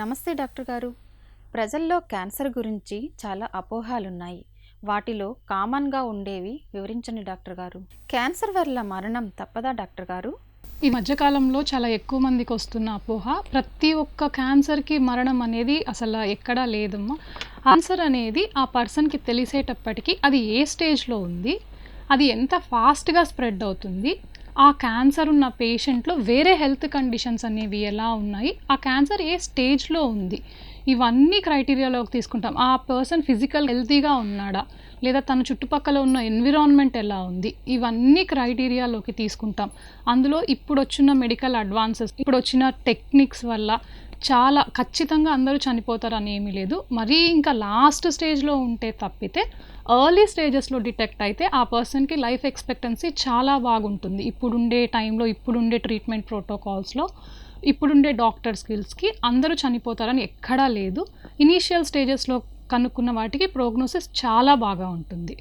నమస్తే డాక్టర్ గారు. ప్రజల్లో క్యాన్సర్ గురించి చాలా అపోహాలున్నాయి. వాటిలో కామన్గా ఉండేవి వివరించండి డాక్టర్ గారు. క్యాన్సర్ వల్ల మరణం తప్పదా డాక్టర్ గారు? ఈ మధ్యకాలంలో చాలా ఎక్కువ మందికి వస్తున్న అపోహ ప్రతి ఒక్క క్యాన్సర్కి మరణం అనేది అసలు ఎక్కడా లేదమ్మా. ఆన్సర్ అనేది ఆ పర్సన్కి తెలిసేటప్పటికి అది ఏ స్టేజ్లో ఉంది అది ఎంత ఫాస్ట్గా స్ప్రెడ్ అవుతుంది ఆ క్యాన్సర్ ఉన్న పేషెంట్లో వేరే హెల్త్ కండిషన్స్ అనేవి ఎలా ఉన్నాయి? ఆ క్యాన్సర్ ఏ స్టేజ్లో ఉంది? ఇవన్నీ క్రైటీరియాలోకి తీసుకుంటాం. ఆ పర్సన్ ఫిజికల్ హెల్తీగా ఉన్నాడా? లేదా తన చుట్టుపక్కల ఉన్న ఎన్విరాన్మెంట్ ఎలా ఉంది? ఇవన్నీ క్రైటీరియాలోకి తీసుకుంటాం. అందులో ఇప్పుడు వచ్చిన మెడికల్ అడ్వాన్సెస్ ఇప్పుడు వచ్చిన టెక్నిక్స్ వల్ల చాలా ఖచ్చితంగా అందరూ చనిపోతారని ఏమీ లేదు. మరీ ఇంకా లాస్ట్ స్టేజ్లో ఉంటే తప్పితే ఎర్లీ స్టేజెస్లో డిటెక్ట్ అయితే ఆ పర్సన్కి లైఫ్ ఎక్స్పెక్టెన్సీ చాలా బాగుంటుంది. ఇప్పుడుండే టైంలో ఇప్పుడుండే ట్రీట్మెంట్ ప్రోటోకాల్స్లో ఇప్పుడుండే డాక్టర్ స్కిల్స్కి అందరూ చనిపోతారని ఎక్కడా లేదు. ఇనీషియల్ స్టేజెస్లో కనుక్కున్న వాటికి ప్రోగ్నోసిస్ చాలా బాగా ఉంటుంది.